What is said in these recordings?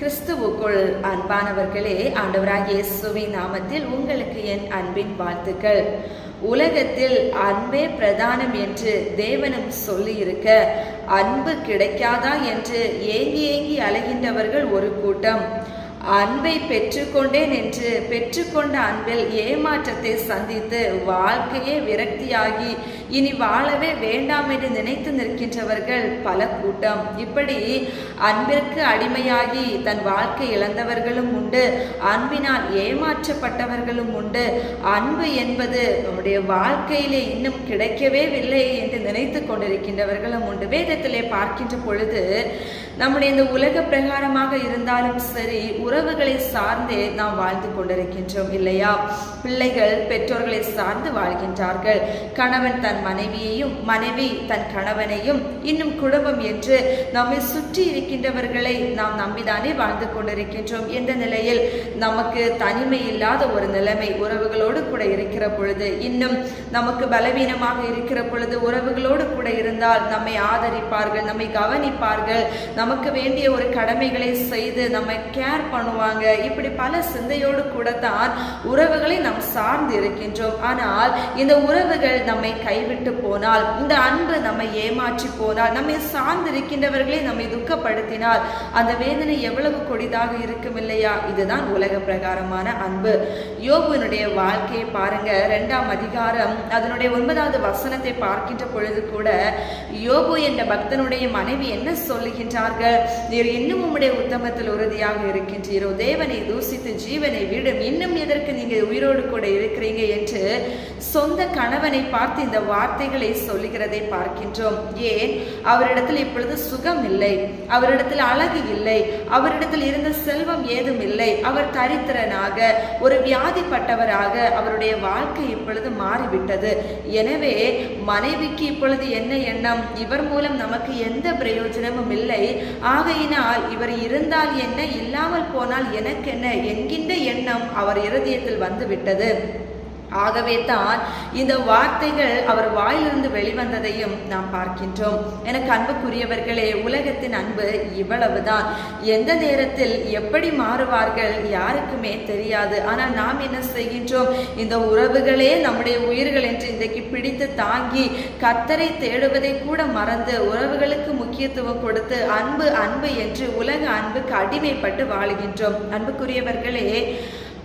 கிறிஸ்துவுக்குள் அன்பானவர்களே ஆண்டவராக இயேசுவின் நாமத்தில் உங்களுக்கு என் அன்பின் வாழ்த்துக்கள். உலகத்தில் அன்பே பிரதானம் என்று தேவனும் சொல்லியிருக்க அன்பு கிடைக்காதா என்று ஏங்கி ஏங்கி அலைகின்றவர்கள் ஒரு கூட்டம். அன்பை பெற்றுக்கொண்டேன் என்று பெற்றுக்கொண்ட அன்பில் ஏமாற்றத்தை சந்தித்து வாழ்க்கையே விரக்தியாகி இனி வாழவே வேண்டாம் என்று நினைத்து நிற்கின்றவர்கள் பல கூட்டம். இப்படி அன்பிற்கு அடிமையாகி தன் வாழ்க்கை இழந்தவர்களும் உண்டு அன்பினால் ஏமாற்றப்பட்டவர்களும் உண்டு. அன்பு என்பது நம்முடைய வாழ்க்கையிலே இன்னும் கிடைக்கவே இல்லை என்று நினைத்து கொண்டிருக்கின்றவர்களும் உண்டு. வேதத்திலே பார்க்கின்ற பொழுது நம்முடைய இந்த உலக பிரகாரமாக இருந்தாலும் சரி உறவுகளை சார்ந்தே நாம் வாழ்ந்து கொண்டிருக்கின்றோம் இல்லையா? பிள்ளைகள் பெற்றோர்களை சார்ந்து வாழ்கின்றார்கள். கணவன் தன் மனைவியையும் மனைவி தன் கணவனையும் இன்னும் குடும்பம் என்று நம்மை சுற்றி இருக்கின்றவர்களை நாம் நம்பிதானே வாழ்ந்து கொண்டிருக்கின்றோம். என்ற நிலையில்? நமக்கு தனிமை இல்லாத ஒரு நிலைமை உறவுகளோடு கூட இருக்கிற பொழுது இன்னும் நமக்கு பலவீனமாக இருக்கிற பொழுது உறவுகளோடு கூட இருந்தால் நம்மை ஆதரிப்பார்கள் நம்மை கவனிப்பார்கள். நமக்கு வேண்டிய ஒரு கடமைகளை செய்து நம்ம கேர் பண்ணுவாங்க. இப்படி பல சிந்தையோடு கூட தான் உறவுகளை நாம் சார்ந்து இருக்கின்றோம். ஆனால் இந்த உறவுகள் நம்மை கைவிட்டு போனால் இந்த அன்பு நம்மை ஏமாற்றி போனால் நம்மை சார்ந்து இருக்கின்றவர்களை நம்மை துக்கப்படுத்தினால் அந்த வேதனை எவ்வளவு கொடிதாக இருக்கும் இல்லையா? இதுதான் உலக பிரகாரமான அன்பு. யோகுனுடைய வாழ்க்கையை பாருங்க. ரெண்டாம் அதிகாரம் அதனுடைய ஒன்பதாவது வசனத்தை பார்க்கின்ற பொழுது கூட யோபு என்ற பக்தனுடைய மனைவி என்ன சொல்லுகின்றார்கள்? நீர் இன்னும் உம்முடைய உத்தமத்தில் உறுதியாக இருக்கின்றீரோ. தேவனை தூசித்து ஜீவனை விடும். இன்னும் எதற்கு நீங்க உயிரோடு கூட இருக்கிறீங்க என்று சொந்த கணவனை பார்த்து இந்த வார்த்தைகளை சொல்லுகிறதை பார்க்கின்றோம். ஏன்? அவரிடத்தில் இப்பொழுது சுகம் இல்லை. அவரிடத்தில் அழகு இல்லை. அவரிடத்தில் இருந்த செல்வம் ஏதும் இல்லை. அவர் தரித்திரனாக ஒரு வியாதிப்பட்டவராக அவருடைய வாழ்க்கை இப்பொழுது மாறிவிட்டது. எனவே மனைவிக்கு இப்பொழுது என்ன எண்ணம்? இவர் மூலம் நமக்கு எந்த பிரயோஜனமும் இல்லை. ஆகையினால் இவர் இருந்தால் என்ன? இல்லாமல் போனால் எனக்கென்ன என்கின்ற எண்ணம் அவர் இருதயத்தில் வந்துவிட்டது. ஆகவே தான் இந்த வார்த்தைகள் அவர் வாயிலிருந்து வெளிவந்ததையும் நாம் பார்க்கின்றோம். எனக்கு அன்புக்குரியவர்களே உலகத்தின் அன்பு இவ்வளவுதான். எந்த நேரத்தில் எப்படி மாறுவார்கள் யாருக்குமே தெரியாது. ஆனால் நாம் என்ன செய்கின்றோம்? இந்த உறவுகளே நம்முடைய உயிர்கள் என்று இன்றைக்கு பிடித்து தாங்கி கத்தரை தேடுவதை கூட மறந்து உறவுகளுக்கு முக்கியத்துவம் கொடுத்து அன்பு அன்பு என்று உலக அன்புக்கு அடிமைப்பட்டு வாழுகின்றோம். அன்புக்குரியவர்களே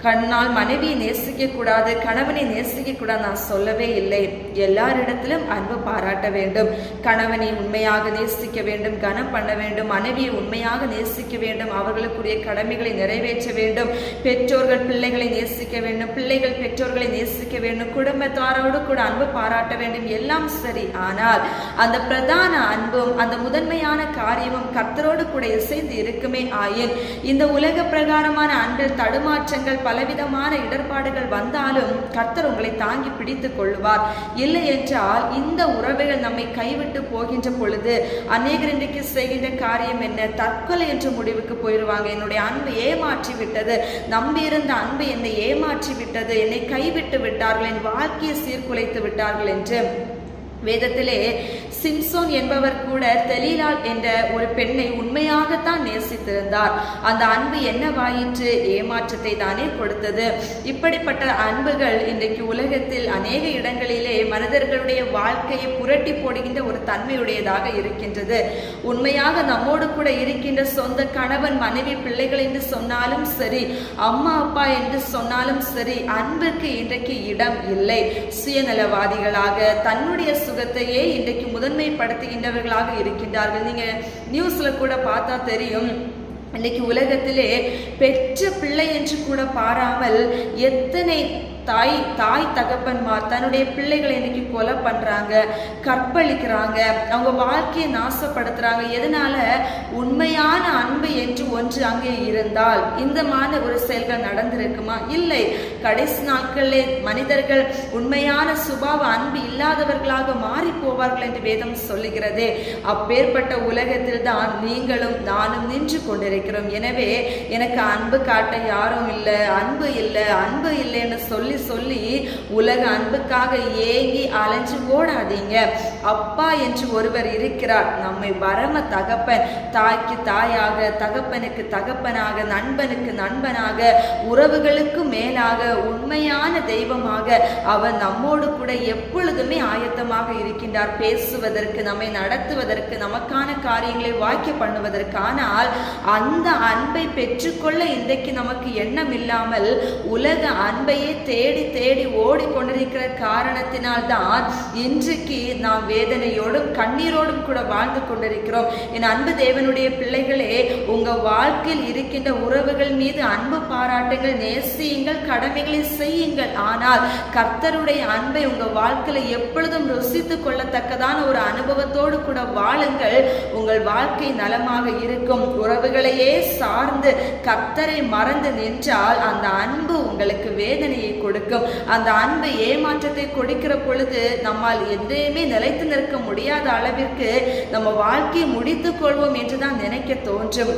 கண்ணால் மனைவியை நேசிக்க கூடாது கணவனை நேசிக்க கூடாது நான் சொல்லவே இல்லை. எல்லாரிடத்திலும் அன்பு பாராட்ட வேண்டும். கணவனை உண்மையாக நேசிக்க வேண்டும் கனம் பண்ண வேண்டும் மனைவியை உண்மையாக நேசிக்க வேண்டும் அவர்களுக்குரிய கடமைகளை நிறைவேற்ற வேண்டும் பெற்றோர்கள் பிள்ளைகளை நேசிக்க வேண்டும் பிள்ளைகள் பெற்றோர்களை நேசிக்க வேண்டும் குடும்பத்தாரோடு கூட அன்பு பாராட்ட வேண்டும் எல்லாம் சரி. ஆனால் அந்த பிரதான அன்பும் அந்த முதன்மையான காரியமும் கர்த்தரோடு கூட இசைந்து இருக்குமே ஆயின். இந்த உலக பிரகாரமான அன்பில் தடுமாற்றங்கள் பலவிதமான இடர்பாடுகள் வந்தாலும் கர்த்தர் உங்களை தாங்கி பிடித்து கொள்வார் இல்லை என்றால் இந்த உறவுகள் நம்மை கைவிட்டு போகின்ற பொழுது அநேகர் இன்றைக்கு செய்கின்ற காரியம் என்ன? தற்கொலை என்ற முடிவுக்கு போயிடுவாங்க என்னுடைய அன்பு ஏமாற்றி விட்டது நம்பியிருந்த அன்பு என்னை ஏமாற்றி விட்டது என்னை கைவிட்டு விட்டார்கள். என் வாழ்க்கையை சீர்குலைத்து விட்டார்கள் என்று வேதத்திலே சிம்சோன் என்பவர் கூட தெலீலால் என்ற ஒரு பெண்ணை உண்மையாகத்தான் நேசித்திருந்தார். அந்த அன்பு என்னவாயிற்று? ஏமாற்றத்தை தானே கொடுத்தது. இப்படிப்பட்ட அன்புகள் இன்றைக்கு உலகத்தில் அநேக இடங்களிலே மனிதர்களுடைய வாழ்க்கையை புரட்டி போடுகின்ற ஒரு தன்மையுடையதாக இருக்கின்றது. உண்மையாக நம்மோடு கூட இருக்கின்ற சொந்த கணவன் மனைவி பிள்ளைகள் என்று சொன்னாலும் சரி அம்மா அப்பா என்று சொன்னாலும் சரி அன்பிற்கு இன்றைக்கு இடம் இல்லை. சுயநலவாதிகளாக தன்னுடைய சுகத்தையே இன்றைக்கு முதன்மைப்படுத்துகின்றவர்களாக இருக்கின்றார்கள். நீங்க நியூஸ்ல கூட பார்த்தா தெரியும். இன்னைக்கு உலகத்திலே பெற்ற பிள்ளை என்று கூட பாராமல் எத்தனை தாய் தாய் தகப்பன்மார் தன்னுடைய பிள்ளைகளை இன்னைக்கு கொலை பண்றாங்க கற்பழிக்கிறாங்க அவங்க வாழ்க்கையை நாசப்படுத்துறாங்க. எதனால? உண்மையான அன்பு என்று ஒன்று அங்கே இருந்தால் இந்த மாதிரி ஒரு செயல்கள் நடந்திருக்குமா? இல்லை. கடைசி நாட்களிலே மனிதர்கள் உண்மையான சுபாவ அன்பு இல்லாதவர்களாக மாறி போவார்கள் என்று வேதம் சொல்லுகிறதே. அப்பேற்பட்ட உலகத்தில் தான் நீங்களும் நானும் நின்று கொண்டிருக்கிறோம். எனவே எனக்கு அன்பு காட்ட யாரும் இல்லை அன்பு இல்லை அன்பு இல்லைன்னு சொல்லி சொல்லி உலக அன்புக்காக ஏங்கி அலைஞ்சு ஓடாதீங்க அப்பா என்று ஒருவர் இருக்கிறார். நம்மை பரம தகப்பன் தாய்க்கு தாயாக தகப்பனுக்கு தகப்பனாக நண்பனுக்கு நண்பனாக உறவுகளுக்கு மேலாக உண்மையான தெய்வமாக அவர் நம்மோடு கூட எப்பொழுதுமே ஆயத்தமாக இருக்கின்றார். பேசுவதற்கு நம்மை நடத்துவதற்கு நமக்கான காரியங்களை வாக்கிய பண்ணுவதற்கானால் அந்த அன்பை பெற்றுக்கொள்ள இன்றைக்கு நமக்கு எண்ணம் இல்லாமல் உலக அன்பையே தேடி தேடி ஓடிக்கொண்டிருக்கிற காரணத்தினால்தான் இன்றைக்கு நாம் வேதனையோடும் கண்ணீரோடும் கூட வாழ்ந்து கொண்டிருக்கிறோம். என் அன்பு தேவனுடைய பிள்ளைகளே உங்க வாழ்க்கையில் இருக்கின்ற உறவுகள் மீது அன்பு பாராட்டுங்கள் நேசியுங்கள் கடமைகளை செய்யுங்கள். ஆனால் கர்த்தருடைய அன்பை உங்க வாழ்க்கையில எப்பொழுதும் ருசித்து கொள்ளத்தக்கதான ஒரு அனுபவத்தோடு கூட வாழுங்கள். உங்கள் வாழ்க்கை நலமாக இருக்கும். உறவுகளையே சார்ந்து கர்த்தரை மறந்து நின்றால் அந்த அன்பு உங்களுக்கு வேதனையை கொடுக்கும். அந்த அன்பு ஏமாற்றத்தை கொடுக்கிற பொழுது நம்மால் எதையுமே நிலைத்து நிற்க முடியாத அளவிற்கு நம்ம வாழ்க்கையை முடித்துக் கொள்வோம் என்றுதான் நினைக்க தோன்றும்.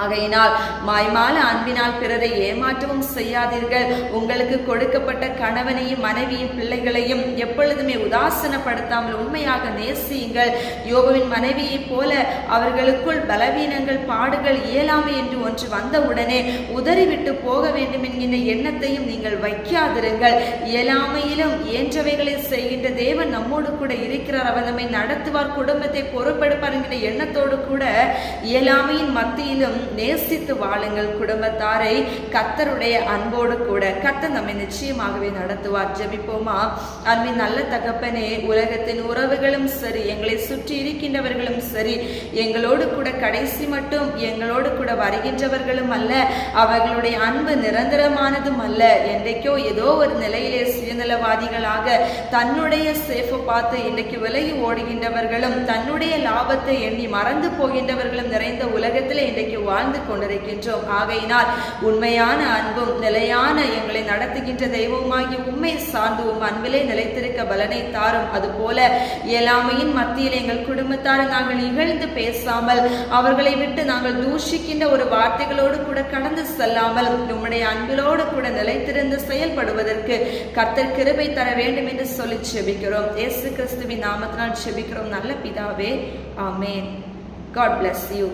ஆகையினால் மாய்மால அன்பினால் பிறரை ஏமாற்றவும் செய்யாதீர்கள். உங்களுக்கு கொடுக்கப்பட்ட கணவனையும் மனைவியும் பிள்ளைகளையும் எப்பொழுதுமே உதாசனப்படுத்தாமல் உண்மையாக நேசியுங்கள். யோகுவின் மனைவியைப் போல அவர்களுக்குள் பலவீனங்கள் பாடுகள் இயலாமை என்று ஒன்று வந்தவுடனே உதறிவிட்டு போக வேண்டும் என்கின்ற எண்ணத்தையும் நீங்கள் வைக்காதிருங்கள். இயலாமையிலும் இயன்றவைகளை செய்கின்ற தேவன் நம்மோடு கூட இருக்கிறார். அவர் நம்மை நடத்துவார் குடும்பத்தை பொறுப்பெடுப்பார் என்கிற எண்ணத்தோடு கூட இயலாமையின் மத்தியிலும் நேசித்து வாழுங்கள் குடும்பத்தாரை கத்தருடைய அன்போடு கூட. கத்தர் நம்மை நிச்சயமாகவே நடத்துவார். ஜெபிப்போமா? அன்பின் நல்ல தகப்பனே உலகத்தின் உறவுகளும் சரி எங்களை சுற்றி இருக்கின்றவர்களும் சரி எங்களோடு கூட கடைசி மட்டும் எங்களோடு கூட வருகின்றவர்களும் அல்ல அவர்களுடைய அன்பு நிரந்தரமானதும் அல்ல. என்றைக்கோ ஏதோ ஒரு நிலையிலே சுயநலவாதிகளாக தன்னுடைய சேஃபை பார்த்து இன்றைக்கு விலகி ஓடுகின்றவர்களும் தன்னுடைய லாபத்தை எண்ணி மறந்து போகின்றவர்களும் நிறைந்த உலகத்தில் இன்றைக்கு வாழ்ந்து கொண்டிருக்கின்றோம். ஆகையினால் உண்மையான அன்பும் நிலையான எங்களை நடத்துகின்ற தெய்வமாகி உண்மை சார்ந்தும் அன்பிலே நிலைத்திருக்க பலனை தாரும். அதுபோல இயலாமையின் மத்தியில் எங்கள் குடும்பத்தார் நாங்கள் இகழ்ந்து பேசாமல் அவர்களை விட்டு நாங்கள் தூஷிக்கின்ற ஒரு வார்த்தைகளோடு கூட கடந்து செல்லாமல் உம்முடைய அன்பிலோடு கூட நிலைத்திருந்து செயல்படுவதற்கு கர்த்தர் கிருபை தர வேண்டும் என்று சொல்லி செபிக்கிறோம். இயேசு கிறிஸ்துவின் நாமத்தினால் செபிக்கிறோம். நல்ல பிதாவே ஆமேன். God bless you